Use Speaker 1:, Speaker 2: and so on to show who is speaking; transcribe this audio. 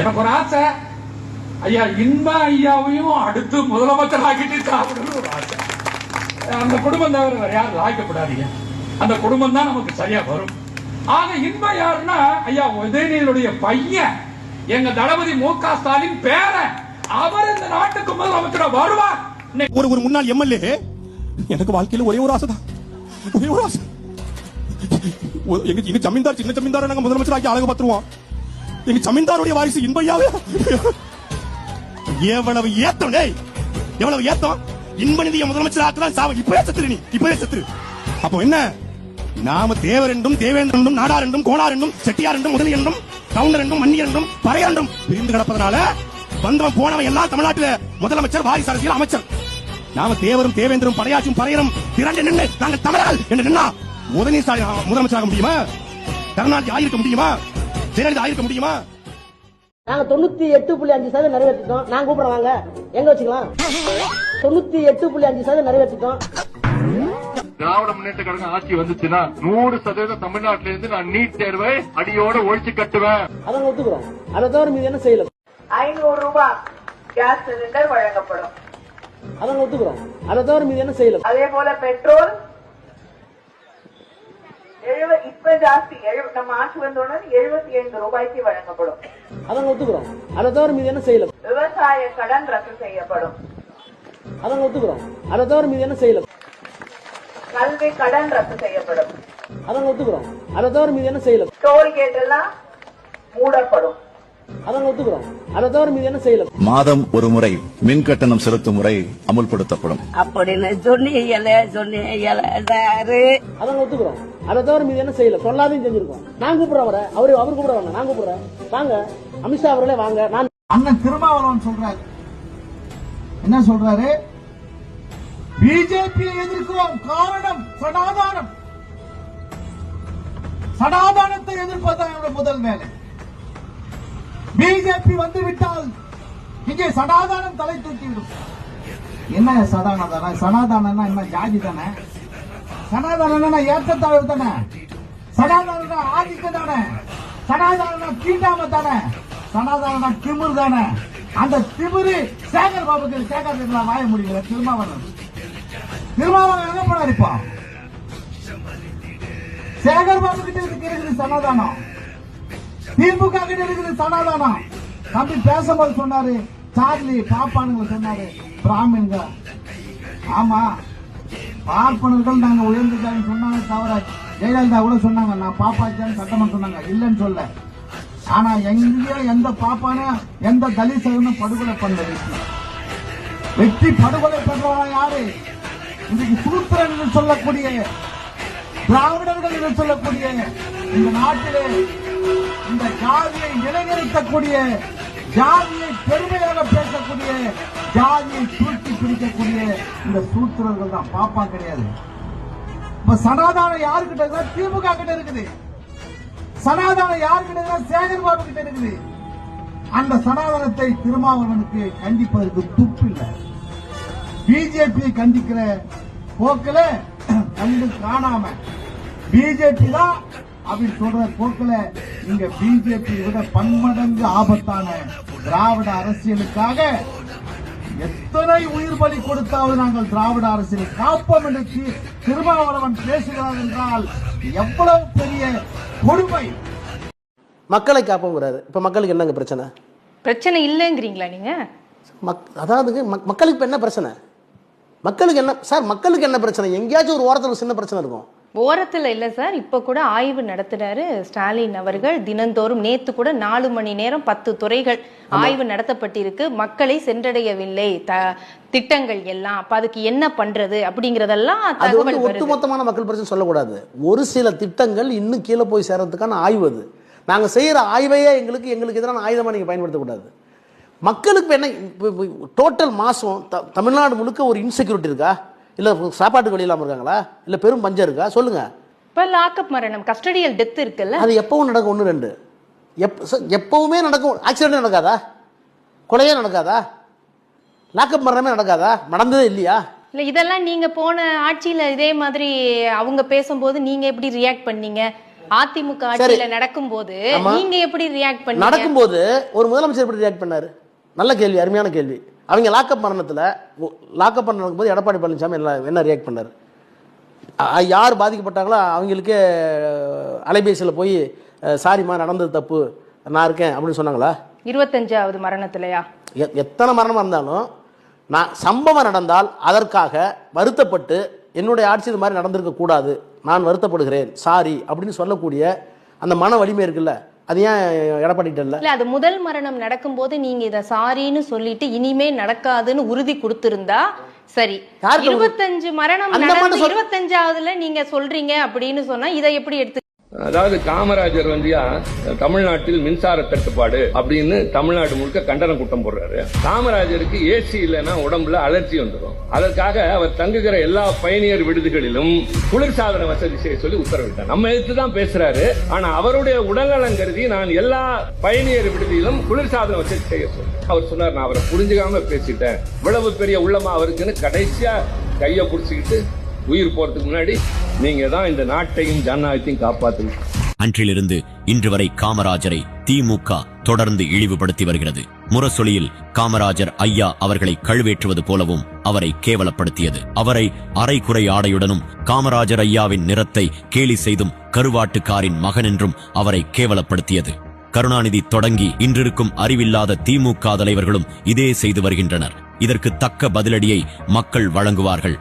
Speaker 1: எனக்கு ஒரு ஆசை. ஐயா இன்ப ஐயாவையும் அடுத்து முதலமைச்சர் ஆக்கிட்டு சாப்பிடணும் ஒரு ஆசை. அந்த குடும்பம் தவிர வேற யாரும் ஆக்கப்படாதீங்க அந்த குடும்பம் தான் நமக்கு சரியா வரும். ஆக இன்பம் யாருன்னா ஐயா உதயநிதியுடைய பையன். எங்க தளபதி மு க ஸ்டாலின் பேரன். அவர் இந்த நாட்டுக்கு முதலமைச்சரா வருவார்.
Speaker 2: ஒரு ஒரு முன்னாள் எம்எல்ஏ. எனக்கு வாழ்க்கையில ஒரே ஒரு ஆசை தான் ஒரே ஒரு ஆசை. எங்க ஜமீன்தார் சின்ன ஜமீன்தாரை நாங்க முதலமைச்சர் ஆக்கி அழகு பார்த்துருவோம். எங்க ஜமீன்தாருடைய வாரிசு இன்பையாவே? எவ்வளவு ஏத்தம் டேய். எவ்வளவு ஏத்தம்? இன்ப நிதிய முதலமைச்சர் ஆக்குதான் சாவ இப்பவே சத்துரு நீ. இப்பவே சத்துரு. அப்போ என்ன? நாம தேவர் என்றும் தேவேந்திரன் என்றும் நாடார் என்றும் கோணார் என்றும் செட்டியார் என்றும் முதலி என்றும் கவுண்டர் என்றும் மன்னியர் என்றும் பறையர் என்றும் பிரிந்து கிடப்பதனால வந்தவன் போனவன் எல்லாம் தமிழ்நாட்டில் முதலமைச்சர் வாரிசு அரசியல் அமைச்சர். நாம தேவரும் தேவேந்திரும் படையாச்சும் பறையரும் திரண்டு நின்று நாங்கள் தமிழர்கள் என்று நின்னா உதயநிதி ஸ்டாலின் முதலமைச்சராக முடியுமா? கருணாநிதி ஆயிருக்க முடியுமா? ஜெயலலிதா ஆயிருக்க முடியுமா?
Speaker 3: நாங்க தொண்ணூத்தி எட்டு புள்ளி அஞ்சு சதவீதம் நிறைவேற்றிட்டோம். நான் கூப்பிடுறேன் வாங்க. எங்க வச்சுக்கலாம்? தொண்ணூத்தி எட்டு புள்ளி அஞ்சு சதவீதம் நிறைவேற்றிட்டோம்.
Speaker 4: திராவிட முன்னேற்ற கழகம் ஆட்சி வந்துச்சுன்னா நூறு சதவீதம் தமிழ்நாட்டில இருந்து நான் நீட் தேர்வை அடியோட ஒழிச்சு கட்டுவேன்.
Speaker 3: அதை நாங்க ஒத்துக்கிறோம். அதை தவிர மீது என்ன செய்யல
Speaker 5: ஐநூறு ரூபாய் கேஸ் சிலிண்டர் வழங்கப்படும்.
Speaker 3: அதை நாங்க ஒத்துக்கிறோம். அதை தவிர மீது என்ன செய்யல
Speaker 5: அதே போல பெட்ரோல் எழுவ இப்ப ஜாஸ்தி நம்ம ஆட்சி வந்தோடனே எழுபத்தி ஐந்து ரூபாய்க்கு வழங்கப்படும்.
Speaker 3: அதை நாங்க ஒத்துக்கிறோம். அதை தவிர மீது என்ன செய்யல?
Speaker 5: விவசாய கடன் ரத்து செய்யப்படும்.
Speaker 3: அதை நாங்க ஒத்துக்கிறோம். அதை தவிர மீது என்ன செய்யல?
Speaker 5: கல்வி கடன் ரத்து செய்யப்படும்.
Speaker 3: அதை நாங்க ஒத்துக்கிறோம். அதை தவிர மீது என்ன செய்யல?
Speaker 5: டோல்கேட் எல்லாம் மூடப்படும்.
Speaker 3: அதை நாங்க ஒத்துக்கிறோம். அதை தவிர மீது என்ன செய்யல?
Speaker 6: மாதம் ஒரு முறை மின் கட்டணம் செலுத்தும் முறை அமுல்படுத்தப்படும்.
Speaker 7: அப்படின்னு சொன்னீங்கல சொன்னீங்களாரு
Speaker 3: அதை நாங்க ஒத்துக்கிறோம். அதை தவிர மீது என்ன செய்யல? சொல்லாதையும் செஞ்சிருக்கோம். நான் கூப்பிடுறேன் அவரை அவரு அவர் கூப்பிட வேண்டாம் நான் கூப்பிடுறேன். வாங்க அமித்ஷா அவர்களே வாங்க. நான்
Speaker 8: அண்ணன் திருமாவளவன் சொல்றாரு. என்ன சொல்றாரு? பிஜேபி எதிர்க்கிறோம். காரணம் சனாதானம் சனாதானத்தை எதிர்ப்பதுதான் என்னோட முதல் வேலை. பிஜேபி வந்து விட்டால் இங்கே சனாதானம் தலை தூக்கிவிடும். என்ன சனாதானம் சனாதானம்னா என்ன? ஜாதி தானே? சனாதானம்னா ஏற்றத்தாழ்வு தானே? சனாதானம்னா ஆதிக்க தானே? சனாதானம்னா தீண்டாம தானே? சனாதானம்னா திமிர் தானே? அந்த திமிரு சேகர் பாபுக்கு சேகர் வாய முடியல திருமாவளவன். திருமாவளவன் என்ன பண்ணாரு இப்போ? சேகர் பாபு கிட்ட இருக்கிறது சனாதானம். திமுக கிட்ட இருக்குது சனாதானம் தம்பி பேசும்போது சொன்னாரு சார்லி பாப்பானுங்க சொன்னாரு பிராமின்க ஆமா பார்ப்பனர்கள் நாங்க உயர்ந்துட்டாங்க சொன்னாங்க தவிர ஜெயலலிதா கூட சொன்னாங்க நான் பாப்பாச்சான்னு சட்டமன்றம் சொன்னாங்க இல்லைன்னு சொல்ல. ஆனா எங்கேயோ எந்த பாப்பான எந்த தலிசகனும் படுகொலை பண்ணல வெற்றி படுகொலை பண்றவங்க யாரு? இன்னைக்கு சூத்திரன் என்று சொல்லக்கூடிய திராவிடர்கள் என்று சொல்லக்கூடிய இந்த நாட்டிலே இந்த ஜாதியை நிலைநிறுத்தக்கூடிய ஜாதியை பெருமையாக பேசக்கூடிய ஜாதியை தூக்கி பிடிக்கக்கூடிய இந்த சூத்திரர்கள் தான் பாப்பா கிடையாது. இப்ப சனாதானம் யாருக்கிட்ட இருக்குதா திமுக கிட்ட இருக்குது. சனாதானம் யாருக்கிட்ட இருக்குதா சேகர் பாபு கிட்ட இருக்குது. அந்த சனாதனத்தை திருமாவளவனுக்கு கண்டிப்பதற்கு துப்பு இல்லை. பிஜேபியை கண்டிக்கிற போக்கில கண்டு காணாம. பிஜேபி தான் அப்படின்னு சொல்ற போக்கில இங்க பிஜேபி விட பன்மடங்கு ஆபத்தான திராவிட அரசியலுக்காக எத்தனை உயிர் பலி கொடுத்தாவது நாங்கள் திராவிட அரசியலை காப்போம் என்று திருமாவளவன் பேசுகிறார் என்றால் எவ்வளவு பெரிய கொடுமை?
Speaker 3: மக்களை காப்போங்கிறாரு. இப்ப மக்களுக்கு என்னங்க பிரச்சனை?
Speaker 9: பிரச்சனை இல்லைங்கிறீங்களா நீங்க?
Speaker 3: மக் அதாவது மக்- மக்களுக்கு இப்ப என்ன பிரச்சனை? மக்களுக்கு என்ன சார் மக்களுக்கு என்ன பிரச்சனை? எங்கேயாச்சும் ஒரு ஓரத்தில் ஒரு சின்ன பிரச்சனை இருக்கும்.
Speaker 9: ஓரத்துல இல்ல சார். இப்ப கூட ஆய்வு நடத்தினாரு ஸ்டாலின் அவர்கள். தினந்தோறும் நேத்து கூட நாலு மணி நேரம் பத்து துறைகள் ஆய்வு நடத்தப்பட்டிருக்கு. மக்களை சென்றடையவில்லை. த திட்டங்கள் எல்லாம். அப்ப அதுக்கு என்ன பண்றது அப்படிங்கறதெல்லாம்
Speaker 3: அது வந்து ஒட்டுமொத்தமான மக்கள் பிரச்சனை சொல்லக்கூடாது. ஒரு சில திட்டங்கள் இன்னும் கீழே போய் சேர்றதுக்கான ஆய்வு அது. நாங்க செய்யற ஆய்வையே எங்களுக்கு எங்களுக்கு எதிரான ஆயுதமா நீங்க பயன்படுத்தக்கூடாது. மக்களுக்கு என்ன டோட்டல் மாசம் த- தமிழ்நாடு முழுக்க ஒரு இன்செக்யூரிட்டி இருக்கா? இல்ல சாப்பாட்டுக்கு வழி இல்லாம இருக்காங்களா? இல்ல பெரும் பஞ்சம் இருக்கா? சொல்லுங்க.
Speaker 9: இப்ப லாக்அப் மரணம் கஸ்டடியல் டெத் இருக்குல்ல?
Speaker 3: அது எப்பவும் நடக்கும் ஒன்று ரெண்டு. எப் ச- எப்பவுமே நடக்கும். ஆக்சிடென்ட் நடக்காதா? கொலையே நடக்காதா? லாக்அப் மரணமே நடக்காதா? நடந்ததே இல்லையா?
Speaker 9: இல்ல இதெல்லாம் நீங்க போன ஆட்சியில இதே மாதிரி அவங்க பேசும்போது நீங்க எப்படி ரியாக்ட் பண்ணீங்க? அதிமுக ஆட்சியில நடக்கும்போது
Speaker 3: ஆமா.
Speaker 9: நீங்க எப்படி ரியாக்ட் பண்ணீங்க?
Speaker 3: நடக்கும்போது ஒரு முதலமைச்சர் எப்படி ரியாக்ட் பண்ணாரு? நல்ல கேள்வி அருமையான கேள்வி. அவங்க லாக்அப் மரணத்துல லாக்அப் பண்ண போது எடப்பாடி பழனிசாமி என்ன என்ன ரியாக்ட் பண்ணாரு? யார் பாதிக்கப்பட்டாங்களோ அவங்களுக்கே அலைபேசியில் போய் சாரிம்மா நடந்தது தப்பு நான் இருக்கேன் அப்படின்னு சொன்னாங்களா?
Speaker 9: இருபத்தஞ்சாவது மரணத்திலயா?
Speaker 3: எத்தனை மரணம் இருந்தாலும் நான் சம்பவம் நடந்தால் அதற்காக வருத்தப்பட்டு என்னுடைய ஆட்சி இது மாதிரி நடந்திருக்க கூடாது நான் வருத்தப்படுகிறேன். சாரி அப்படின்னு சொல்லக்கூடிய அந்த மன வலிமை இருக்குல்ல? அது ஏன் எடப்பாடிட்ட இல்ல
Speaker 9: அது முதல் மரணம் நடக்கும்போது நீங்க இத சாரின்னு சொல்லிட்டு இனிமே நடக்காதுன்னு உறுதி கொடுத்திருந்தா சரி? இருபத்தஞ்சு மரணம் இருபத்தஞ்சாவதுல நீங்க சொல்றீங்க அப்படின்னு சொன்னா இதை எப்படி எடுத்து
Speaker 10: அதாவது காமராஜர் வந்தியா தமிழ்நாட்டில் மின்சார தட்டுப்பாடு அப்படின்னு தமிழ்நாடு முழுக்க கண்டனம் கூட்டம் போடுறாரு. காமராஜருக்கு ஏசி இல்லைன்னா உடம்புல அலர்ஜி வந்துடும் அதற்காக அவர் தங்குகிற எல்லா பயணியர் விடுதிகளிலும் குளிர்சாதன வசதி செய்ய சொல்லி உத்தரவிட்டார். நம்ம எடுத்து தான் பேசுறாரு. ஆனா அவருடைய உடல்நலம் கருதி நான் எல்லா பயணியர் விடுதியிலும் குளிர்சாதன வசதி செய்ய சொல்லி அவர் சொன்னார் நான் அவரை புரிஞ்சுக்காம பேசிட்டேன். இவ்வளவு பெரிய உள்ளமா அவருக்குன்னு கடைசியா கையை புடிச்சுக்கிட்டு உயிர் போறதுக்கு முன்னாடி நீங்க தான் இந்த நாட்டையும் ஜனநாயகத்தையும் காப்பாத்துங்க
Speaker 11: அன்றிலிருந்து இன்று வரை காமராஜரை திமுக தொடர்ந்து இழிவுபடுத்தி வருகிறது. முரசொலியில் காமராஜர் ஐயா அவர்களை கழுவேற்றுவது போலவும் அவரை கேவலப்படுத்தியது. அவரை அரைகுறை ஆடையுடனும் காமராஜர் ஐயாவின் நிறத்தை கேலி செய்தும் கருவாட்டுக்காரின் மகன் என்றும் அவரை கேவலப்படுத்தியது. கருணாநிதி தொடங்கி இன்றிருக்கும் அறிவில்லாத திமுக தலைவர்களும் இதே செய்து வருகின்றனர். இதற்கு தக்க பதிலடியை மக்கள் வழங்குவார்கள்.